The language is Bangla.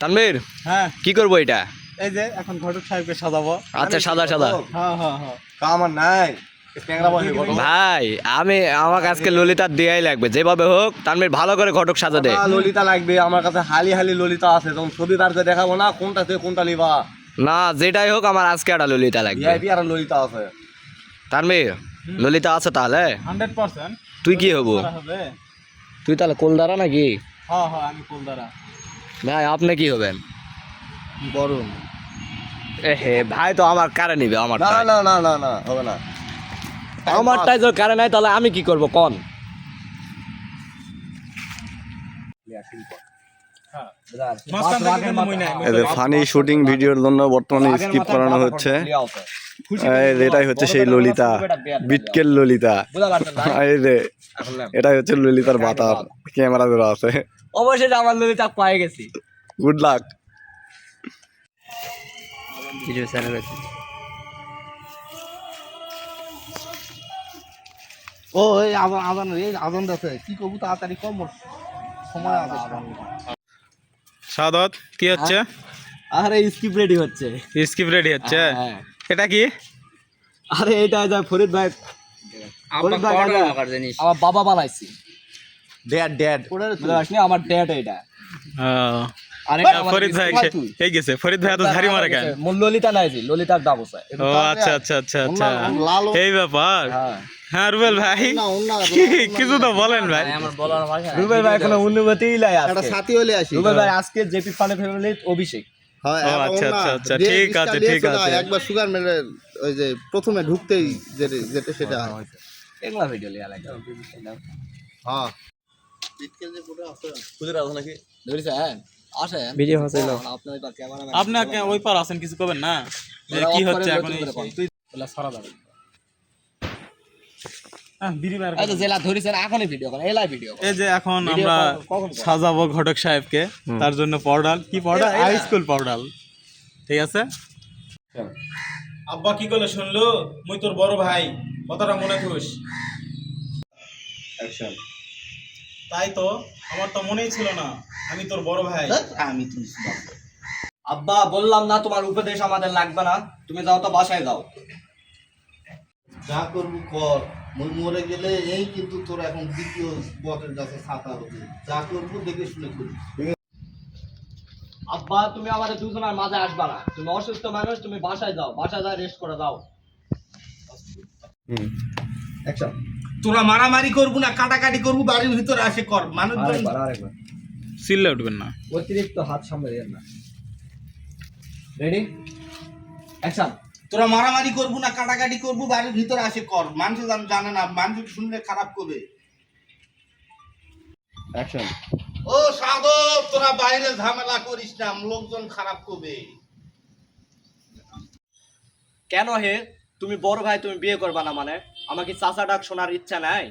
তানবীর হ্যাঁ। কি করব এটা? এই যে এখন ঘটক সাহেবকে সাজাবো। আচ্ছা সাদা সাদা হ্যাঁ হ্যাঁ হ্যাঁ। আমার নাই। ভাই আমি আমার আজকে ললিতা দেয়াই লাগবে। যেভাবে হোক তানবীর ভালো করে ঘটক সাজা দে। ললিতা লাগবে। আমার কাছে হালি হালি ললিতা আছে। তখন ছবি বার করে দেখাবো না কোনটা থেকে কোনটা লিবা না যেটাই হোক আমার আজকে একটা ললিতা লাগবে। ভিআইপি আর ললিতা আছে। তানবীর ললিতা আছে তাহলে? Hundred percent. তুই কি হব। তুই তাহলে কোলদারা নাকি? হ্যাঁ হ্যাঁ আমি কুলদারা। ভাই আপনি কি হবেন? বরুণ এ হে ভাই তো আমার কারে নিবে আমার না না না না না হবে না। আমারটাই যদি কারে নাই তাহলে আমি কি করব কোন? ফানি শুটিং ভিডিওর জন্য বর্তমানে স্কিপ করানো হচ্ছে। এটাই হচ্ছে সেই ললিতা বিটকেল ললিতা। এটাই হচ্ছে ললিতার বাতার ক্যামেরা ধরা আছে। অবশ্যই আমার ললিতা পায়ে গেছি। গুড লাক ও এই আজান আজান এই আছে কি করব তাড়াতাড়ি কম সময় আছে। সাদত কি হচ্ছে? আরে স্কিপ রেডি হচ্ছে। স্কিপ রেডি হচ্ছে? হ্যাঁ। এটা কি? আরে এটা যা ফরিদ ভাই আমার বাবা বানাইছি। ড্যাড পারছিস আমার ড্যাড এটা। ফরিদ ভাই এসে- এই গেছে ফরিদ ভাই এত ঝাড়ি মারে কেন? ললিতা নাই জি ললিতার দাম ও আচ্ছা আচ্ছা আচ্ছা আচ্ছা। এই ব্যাপার। হ্যাঁ। হ্যাঁ রুবেল ভাই। কিছু তো বলেন ভাই। রুবেল ভাই কোনো অনুমতিই নাই আজকে সাথী হলে আসি। রুবেল ভাই আজকে জেপি ফ্যামিলির অভিষেক। হ্যাঁ আচ্ছা আচ্ছা আচ্ছা। ঠিক আছে ঠিক আছে। একবার সুগার ওই যে প্রথমে ঢুকতেই যেটা যেটা সেটা এগুলা ভিডিও লিয়া লাগে হ্যাঁ। ধরিস আসেন ভিডিও হচ্ছিল আপনাকে ওই পার আছেন কিছু করবেন না। যে কি হচ্ছে এখন বলে সারা দাও আহ, বিড়ি বার এই তো জেলা ধরিছেন এখনই ভিডিও করেন এলাই ভিডিও এই যে এখন আমরা কখন- কখন করা? সাজাবো ঘটক সাহেবকে তার জন্য পাউডার কি পাউডার হাই স্কুল পাউডার ঠিক আছে? আব্বা কি করলে শুনলো? মুই তোর বড় ভাই কথাটা মনে থুস তাই তো? আমার তো মনেই ছিল না। আমি তোর বড় ভাই। আমি তুমি আব্বা বললাম না তোমার উপদেশ আমাদের লাগবে না। তুমি যাও তো বাসায় যাও। যা করব কর। মই মরে গেলে এই কিন্তু তোর এখন দ্বিতীয় বটের কাছে ছাতা হবে। যা করব দেখে শুনে করি আব্বা তুমি আমাদের দুজনের মাঝে আসবা না। তুমি অসুস্থ মানুষ তুমি বাসায় যাও। বাসায় যাও রেস্ট করে যাও তোরা মারামারি করব না কাটাকাটি করব বাড়ির ভিতরে আসে কর। মানুষজন চিল্লে উঠবেন না। অতিরিক্ত হাত সামনে দেন না। রেডি অ্যাকশন তোরা মারামারি করব না কাটাকাটি করব বাড়ির ভিতরে আসে কর। মানুষ জানে না মানুষ শুনলে খারাপ করবে। অ্যাকশন ও সাধব তোরা বাইরে ঝামেলা করিস না লোকজন খারাপ করবে। কেন হে? তুমি বড় ভাই তুমি বিয়ে করবা না মানে? আমাকে চাচা ডাক শোনার ইচ্ছা নাই।